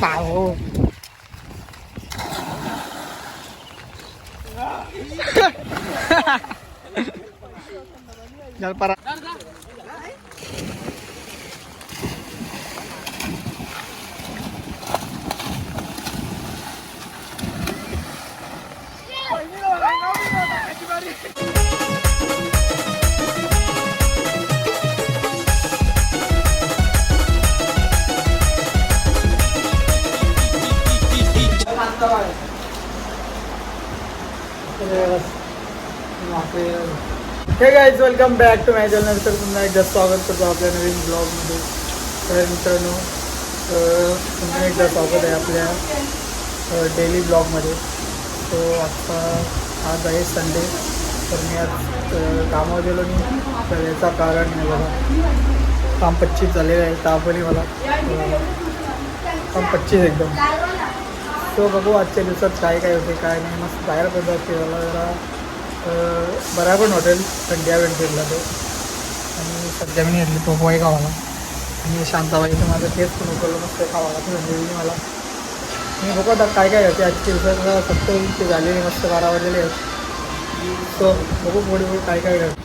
पाहो चल परा hey guys welcome back to my channel तर पुन्हा एकदा स्वागत करतो आपल्या नवीन ब्लॉगमध्ये तर मित्रांनो पुन्हा एकदा स्वागत आहे आपल्या डेली ब्लॉगमध्ये तो आत्ता आज आहे संडे तर मी आज कामावर गेलो मी तर याचा कारण आहे बघा. काम पच्चीस झालेलं आहे तापली मला. काम पच्चीस एकदम. तो बघू आजच्या दिवसात काय काय होते काय नाही. मस्त बाहेर जाते मला जरा. बरा पण वाटेल थंडी हवेत फिरला तो. आणि सध्या मी घेतली पोपवाई गावाला आणि शांताबाईचं माझं तेच पण उकळलं मस्त खावाला थंडी मला. मी बघू आता काय काय होते आजच्या दिवसात. फक्त ते झालेले मस्त बारा वाजलेले आहेत. तो बघू पुढे पुढे काय काय घडतं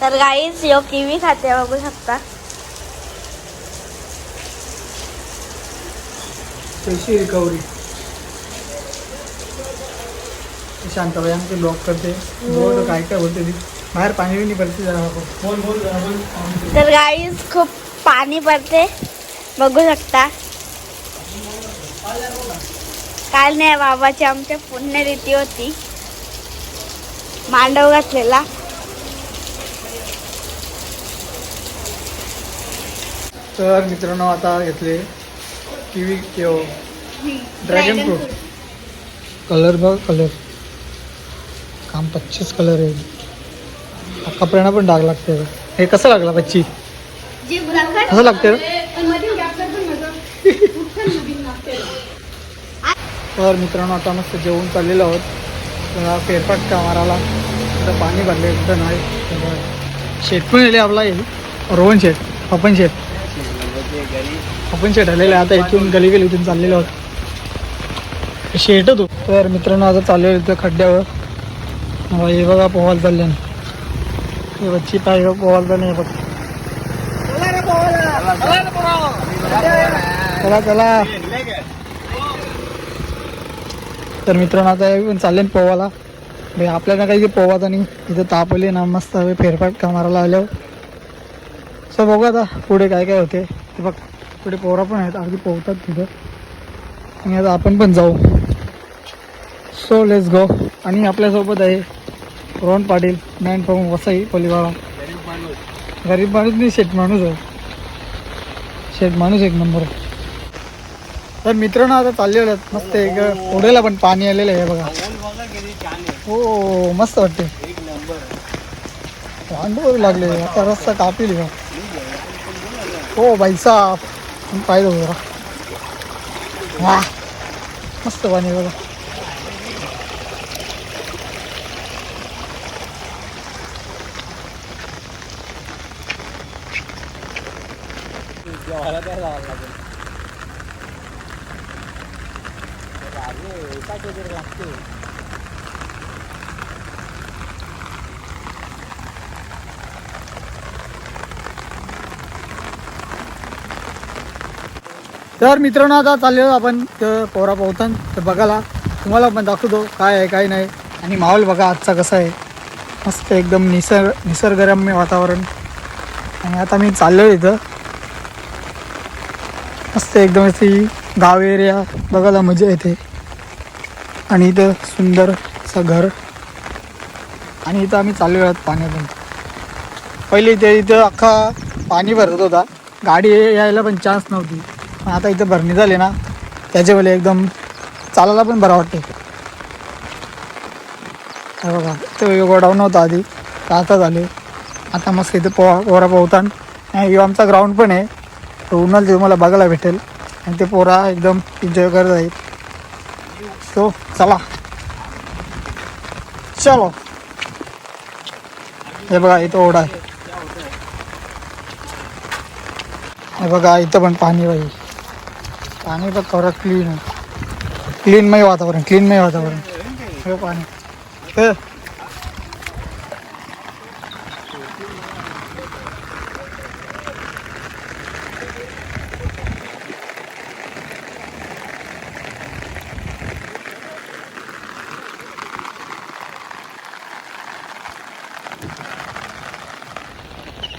तर गाईच यो किवी खाते बघू शकता. कशी रिकव्हरी शांताबाई आमचे ब्लॉक करते. बघू काय काय बोलते ती. बाहेर पाणी पडते जरा. बोल बोल तर गाईज खूप पाणी पडते. बघू शकता. काल नाही बाबाची आमच्या पुण्यरीती होती. मांडव घातलेला. तर मित्रांनो आता घेतले किवी किओ ड्रॅगन फ्रूट कलर बघ कलर काम पच्चीस कलर आहे. कपड्यांना पण डाग लागते. हे कसं लागला पच्ची कसं लागते? तर मित्रांनो आता मस्त जेवून चाललेलो आहोत. फेरफटका मारायला? तर पाणी भरले एकदम नाही. तर शेत पण येले आपला येईल रोहन शेत पपन शेत. आपण शेट आहे. आता इथून गली गली इथून चाललेलो आहोत. शेट तू. तर मित्रांनो आता चाललेलो इथं खड्ड्यावर. हे बघा पोहायला चालले हे बच्ची पाय पोहायला चालले बघ. चला चला. तर मित्रांनो आता पण चालले पोवाला भाई आपल्याला काही पोवाचा नाही. इथं ताप ना मस्त फेरफाट मारायला आल्यावर. सो बघू आता पुढे काय काय होते. ते बघ पुढे पोरा पण आहेत अगदी पोहतात तिथं. आणि आता आपण पण जाऊ. सो लेस गो आणि आपल्यासोबत आहे रोहन पाटील मॅन फ्रॉम वसई पलिवाळा गरीब माणूस नाही शेट माणूस आहे. शेट माणूस एक नंबर तर मित्रांनो आता चाललेलं आहेत. मस्त एक पुढेला पण पाणी आलेलं आहे बघा. हो मस्त वाटते लागले आता रस्ता कापील का हो बाई साफ पाहिजे जरा वा. मस्त पाणी बघा. तर मित्रांनो आता चाललेलो आपण तर पोरा पोहतान. तर बघायला तुम्हाला पण दाखवतो काय आहे काय नाही. आणि माहोल बघा आजचा कसा आहे. मस्त एकदम निसर्ग निसर्गरम्य वातावरण. आणि आता मी चाललो इथं. मस्त एकदम अशी गाव एरिया बघायला मजा येते. आणि इथं सुंदर असं घर. आणि इथं आम्ही चाललो आहोत पाण्यातून. पहिले इथे इथं अख्खा पाणी भरत होता. गाडी यायला पण चान्स नव्हती. पण आता इथं भरणी झाली ना त्याच्या एकदम चालायला पण बरं वाटते हे बघा तो गोडाऊन होता आधी आता झाले. आता मस्त इथं पोहा पोरा पोहतान आणि आमचा ग्राउंड पण आहे. तो उन्हाळ ते तुम्हाला बघायला भेटेल. आणि ते पोरा एकदम एन्जॉय करत आहेत. सो चला. चलो. हे बघा इथं ओढा आहे. हे बघा इथं पण पाणी पाहिजे पाणी बघ खरं क्लीन आहे क्लीनमय वातावरण क्लीनमय वातावरण। हे पाणी हे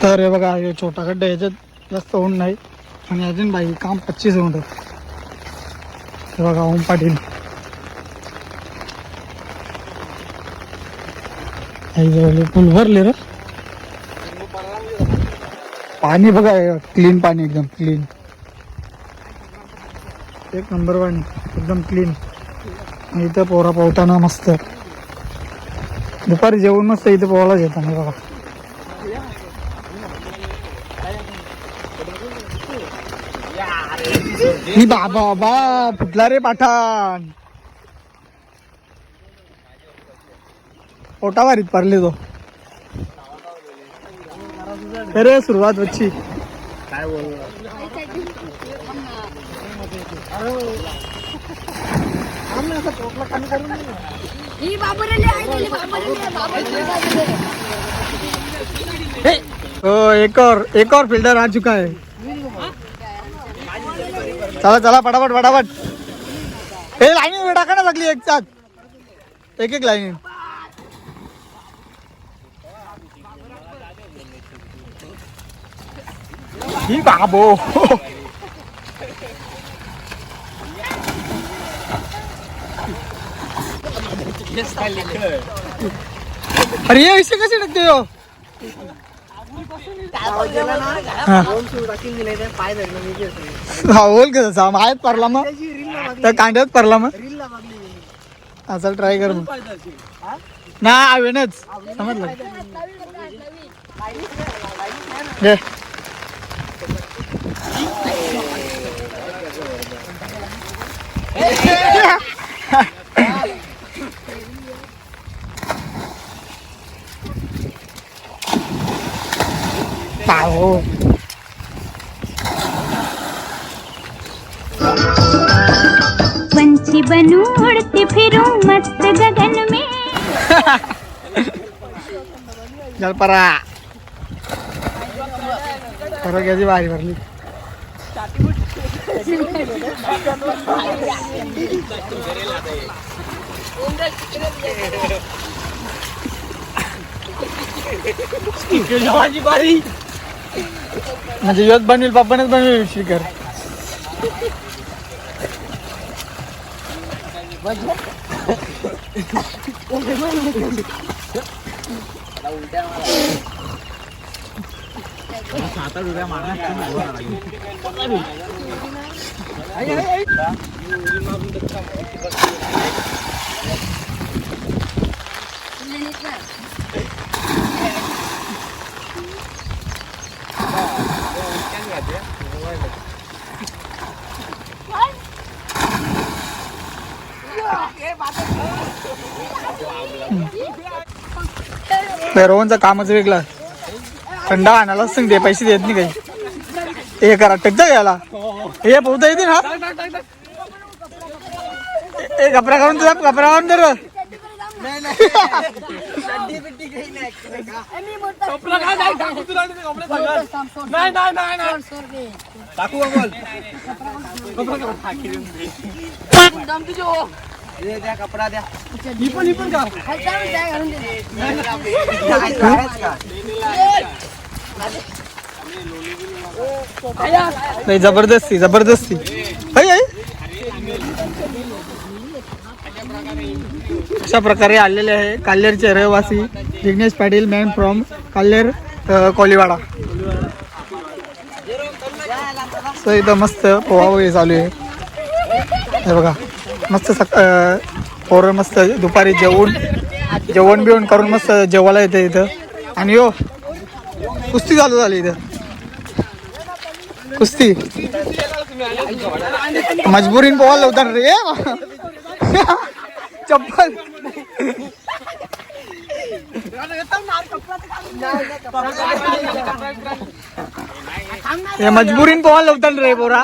तर हे बघा हे छोटा खड्डा याच्यात जास्त होऊन नाही आणि अजून बाई काम पच्चीस होऊन हे बघा ओम पाटील. आई फुल भरले रे. पाणी बघा क्लीन पाणी एकदम क्लीन एक नंबर पाणी एकदम क्लीन इथं पोरा पोहताना मस्त. दुपारी जेवण मस्त इथं पोहायला येताना बघा. ही बाबा बा फुटला रे पाठाण पोटावारीत पडले तो. अरे सुरुवात वच्ची बाबूराले ओ एक और एक और फ़िल्टर आ चुका है. चला चला फटाफट फटाफट हे लाईनिंग टाका ना लागली एक साथ. एक एक लाईनिंग ही बाबो. अरे ये ऐसे कसे टाकते हो? हा. हा बोल कसं तसा. आहेत पडला मग. त्या कांड्यात पडला मग. असं ट्राय कर मग. ना आवेनच. समजलं? घे. पाहो पंछी बनूं उड़ती फिरूं मस्त गगन में। चल परा। परा घ्यायची बारी। भरली म्हणजे योच बनवेल पप्पानेच बनवेल शिकर रोहनचं कामच वेगळं. थंड आणायला सांगते पैसे देत नाही काही. हे करा टकता याला. हे पोहता येते ना. ए कपडा काढून तुझा कपडा काढून दे नाही जबरदस्ती जबरदस्ती. है, है. अशा प्रकारे आलेले आहे काल्हेरचे रहिवासी जिग्नेश पाटील मॅन फ्रॉम काल्हेर अ, कोलीवाडा. सो इथं मस्त पोहा वगैरे चालू आहे. हे बघा. मस्त सक पोरं मस्त दुपारी जेवून जेवण बिवण करून मस्त जेवायला येते इथं. आणि हो कुस्ती चालू झाली इथं. कुस्ती. मजबुरीन पोहायला होता रे. चप्पल. मजबुरीन पोहायला लावतात रे, पोरा.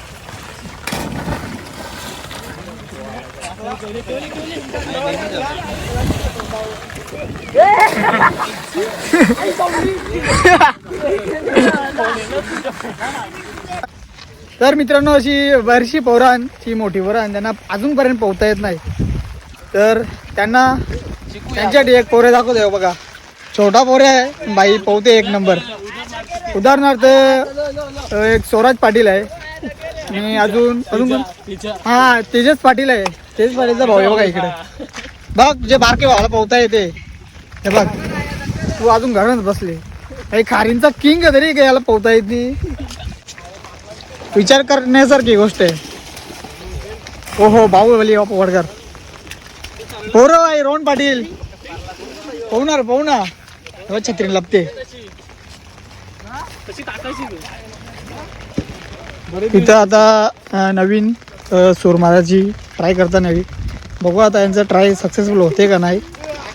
तर मित्रांनो अशी बरीचशी पोरांची मोठी पोरं त्यांना अजूनपर्यंत पोहता येत नाही. तर त्यांना त्यांच्यासाठी एक पोरे दाखवतो बघा. छोटा पोरे आहे बाई पोहते एक नंबर. उदाहरणार्थ एक स्वराज पाटील आहे. आणि अजून अजून कोण? हा तेजस पाटील आहे. तेजस पाटीलचा भाऊ आहे बघा इकडे. बघ जे बारके भावाला पोहता येते. हे बघ. तू अजून घरात बसले. काही खारींचा किंग आहे तरी काही याला पोहता येत नाही? विचार करण्यासारखी गोष्ट आहे. हो हो बाहुबली बापू वडकर पोरं आहे रोहन पाटील. पोहणार तेव्हा छत्री लपते. इथं आता नवीन सूरमाराची ट्राय करता नवी. बघू आता यांचं ट्राय सक्सेसफुल होते का नाही.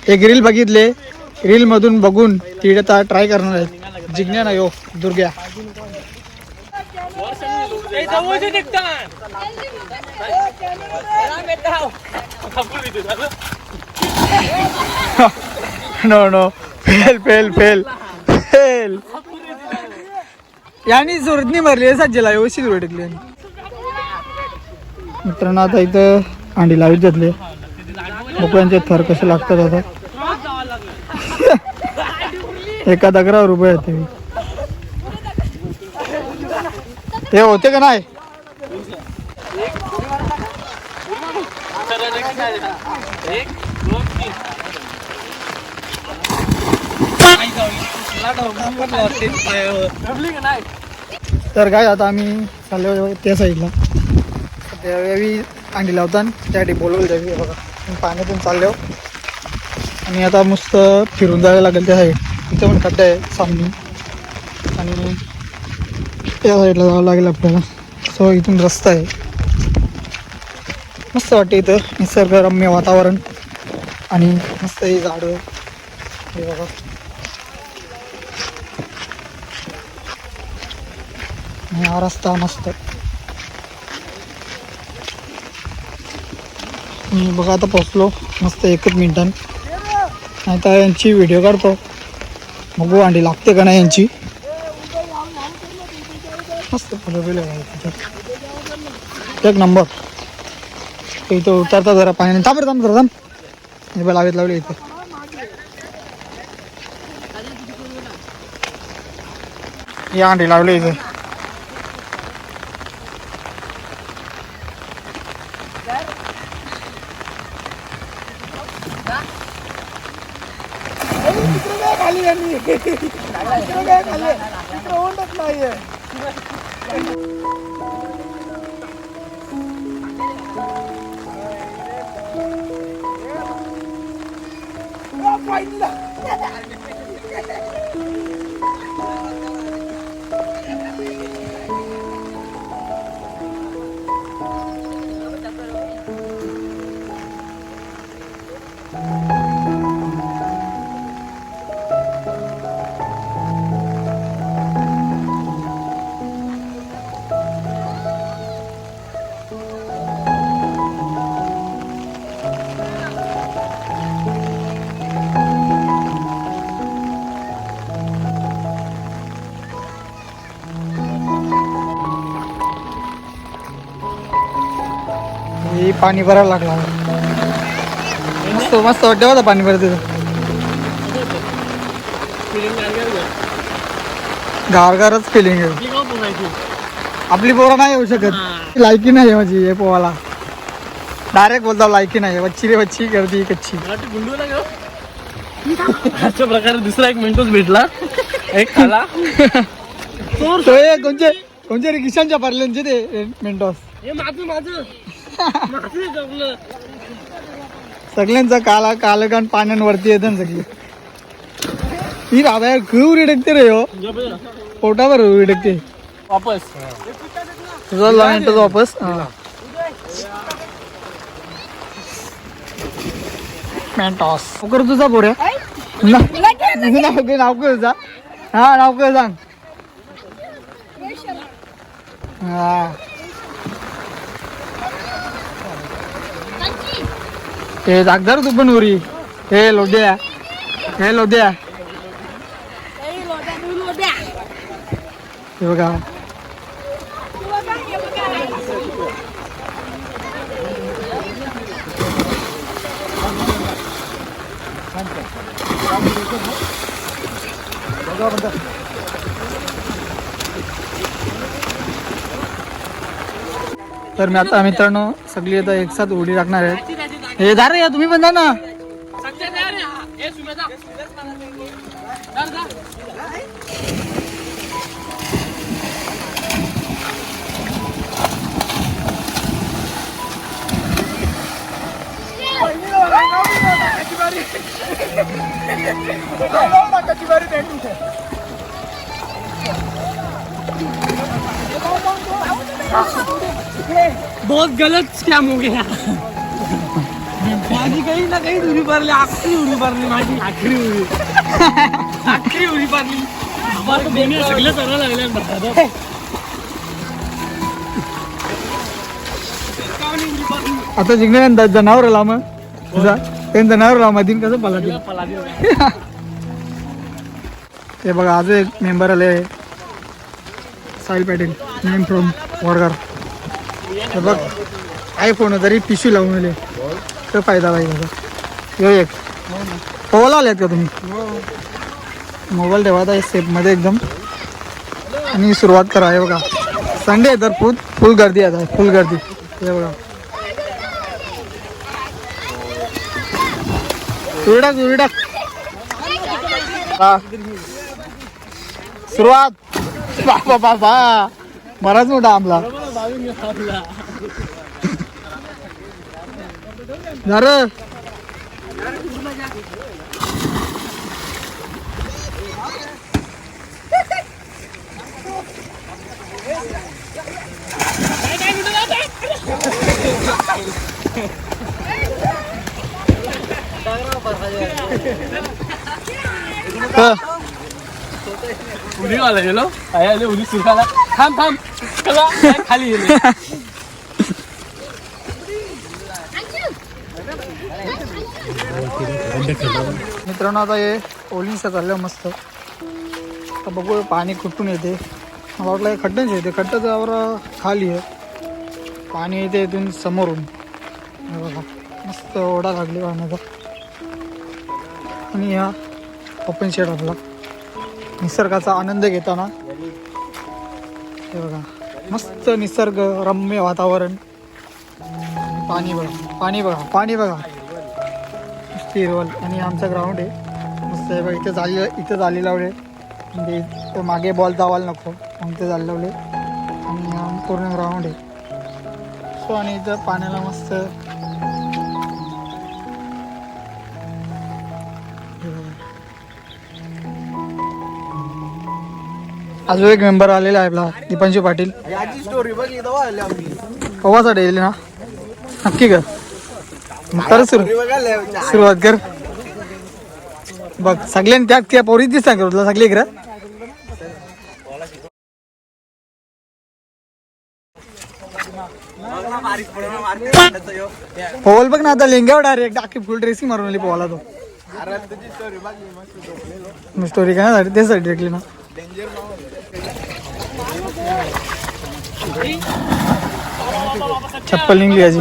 एक रील बघितले. रीलमधून बघून तिथे आता ट्राय करणार आहेत. जिज्ञा नाही हो दुर्ग्या. No no fail fail fail fail यांनी सुरत नाही आहे सज्जेला व्यवस्थित उलट टेकली मित्रांनो आता इथं अंडी लावीत घेतले. बघू थर कसे लागतात आता? एका दगरावर उभे आहेत ते. ते होते का नाही? तर काय आता आम्ही चाललो त्या साईडला त्यावेळी अंडी लावता त्यासाठी बोलवलं त्यावेळी बघा पाण्यातून चाललो आणि आता मस्त फिरून जायला लागेल त्या साईड तिथे पण खड्डा आहे सामनी. आणि त्या साईडला जावं लागेल आपल्याला. सो इथून रस्ता आहे. मस्त वाटते इथं. निसर्गरम्य वातावरण. आणि मस्त ही झाडं. हे बघा. आणि हा रस्ता मस्त मी बघा आता पोचलो मस्त एकच मिनिटान नाही तर यांची व्हिडिओ काढतो बघू अंडी लागते का नाही यांची मस्त फुलं बिलं एक नंबर इथं उतरता जरा पाण्याने थांब थांब जरा थांब हे बघ लावेत लावले इथे या अंडी लावले इथे ويلا हे पाणी भरायला लागला. मस्त मस्त वाटतं होता पाणी भरत गारगारच फिलिंग आहे. आपली पोरं नाही येऊ शकत. लायकी नाही आहे माझी हे पोवाला. डायरेक्ट बोलतो लायकी नाही वच्ची रे वच्ची गर्दी कच्ची. अशा प्रकारे दुसरा एक मेंटोस भेटला. एक खाला. तो हे कोणचे कोणचे रे किशनच्या पार्ल्यांचे ते मेंटॉस हे माझं माझं. सगळ्यांचा काला कालगान पाण्यांवरती येतं ना सगळी. ही राधा खूप रिडकते रे हो. पोटावर रिडकते. वापस. तुझा लॉन्ट वापस? मॅन्टॉस कर तुझा पोऱ्या तुझं नाव काय तुझा. हा नाव काय सांग हा. हे जागदार तू पण उरी. हे लोद्या. हे लोद्या. हे बघा. तर मी आता मित्रांनो सगळी आता एक साथ उडी टाकणार आहेत हे दारे या तुम्ही पण जा ना। बहुत गलत स्कॅम हो गया। माझी काही ना काही उडी पारली आखरी उडी पारली माझी. आखरी उडी. आखरी उडी पारली सगळं आता जिंकण्यानंतर जनावर आला मग तुझा ते जनावर आला मधीन कसं पला ते बघा आज एक मेंबर आले. साहिल पाटील नेम फ्रॉम वडगार हे बघ आयफोन तरी पिशवी लावून आले. काय फायदा पाहिजे त्याचा यो एक. पोवाला आल्यात का तुम्ही? मोबाईल ठेवा आता सेफमध्ये एकदम. आणि सुरुवात करा हे बघा. संडे आहे तर फुल फुल गर्दी आता फुल गर्दी. हे बघा. उरडा उरडा. हा. सुरुवात. बाबा बाबा. बराच मोठा आमला. हा. उडी वाला गेलो. आले उडी सुखाला. थांब थांब. खाली गेले. मित्रांनो आता हे ओलिंगचं चाललं मस्त. आता बघू पाणी कुठून येते. मला वाटलं हे खड्ड्यांचे येते खड्डा त्यावर खाली आहे. पाणी येते इथून समोरून. बघा मस्त ओढा लागली पाण्याचा. आणि हा ओपन शेड आपला. निसर्गाचा आनंद घेताना. हे बघा मस्त निसर्ग रम्य वातावरण पाणी बघा पाणी बघा पाणी बघा. नुसती हिरवल आणि आमचा ग्राउंड आहे. मस्त आहे बघा इथे झाली इथे झाली लावले म्हणजे इथं मागे बॉल धावायला नको. मग ते झाले लावले आणि हा पूर्ण ग्राउंड आहे. सो आणि इथं पाण्याला मस्त. अजून एक मेंबर आलेला आहे आपला दीपांशी पाटील. स्टोरी बघली कवासाठी येईल ना? नक्की कर. मग तर सुरू सुरुवात कर. बघ सगळ्यांनी त्यात त्या पोरीच दिसता का तुला सगळी इकडं? पोल बघ ना आता लेंग्यावर डायरेक्ट अख्खी फुल ड्रेसिंग मारून आली पोहाला तो. स्टोरी काय ना त्यासाठी डायरेक्टली ना. चप्पल निघली याची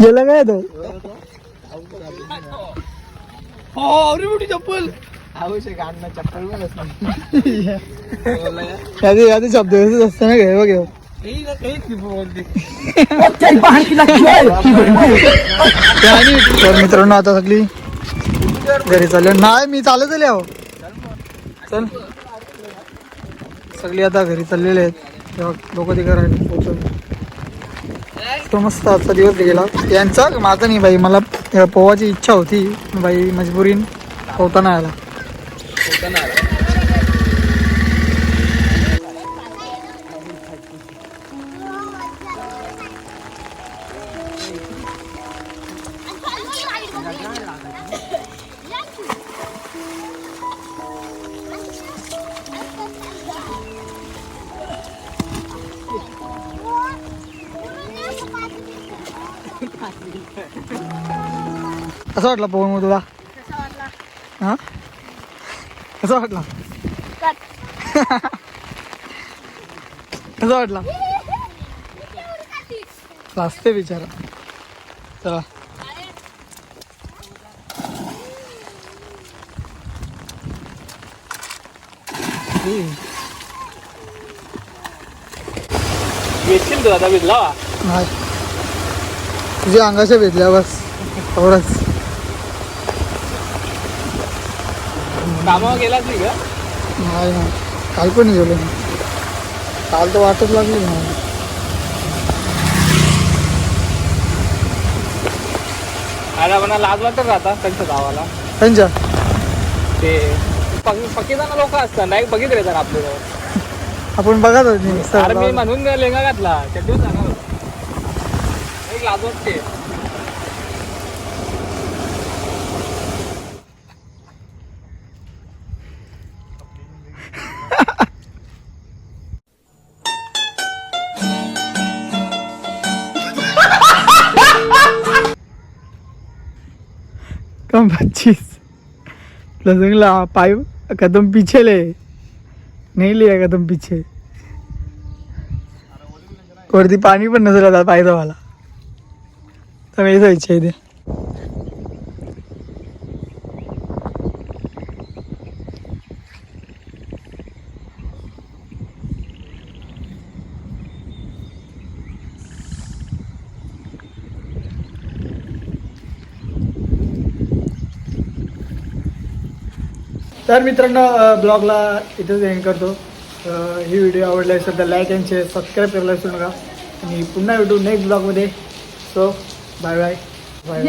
गेला काय तो अरे मोठी चप्पल. शब्द व्यवस्थित असतं ना बघ तर मित्रांनो आता सगळी घरी चालले नाही मी चालत आले अहो. चल. सगळी आता घरी चाललेले आहेत. लोक तिकडे राहिले. पोहोचवले तो मस्त आजचा दिवस गेला. यांचा माझा नाही बाई मला पोवाची इच्छा होती. बाई मजबुरीन पोहताना आला. पोहताना आला? कसं वाटला पोहून मग तुला? हा? कसं वाटला? कसं वाटला? वाचते बिचारा. चला. हम्म. वेचशील तू आता भिजला नाही. तुझ्या अंगाच्या भेटल्या बस. एवढंच. कामावर गेलाच नाही का? नाही ना काल पण गेलो मी काल तर वाटच लागली ना अरे म्हणा लाज वाटत राहता त्यांच्या गावाला. त्यांच्या? ते पक्की जण लोक असतात नाही बघित रे जरा आपल्याजवळ. आपण बघत होती. अरे मी सर म्हणून लेंगा घातला. चड्डीवर जाणार होता. एक लाज वाटते. पच्चीस प्लस पाइप कदम पीछे ले। नहीं लिया कदम पीछे। वरती पाणी पण नसेल आता पायदा मला तर यायचा इच्छा इथे तर मित्रांनो ब्लॉगला इथंच एंड करतो. ही व्हिडिओ आवडला असेल तर लाईक अँड शेअर सबस्क्राईब करायला विसरू नका. आणि पुन्हा भेटू नेक्स्ट ब्लॉगमध्ये सो बाय बाय बाय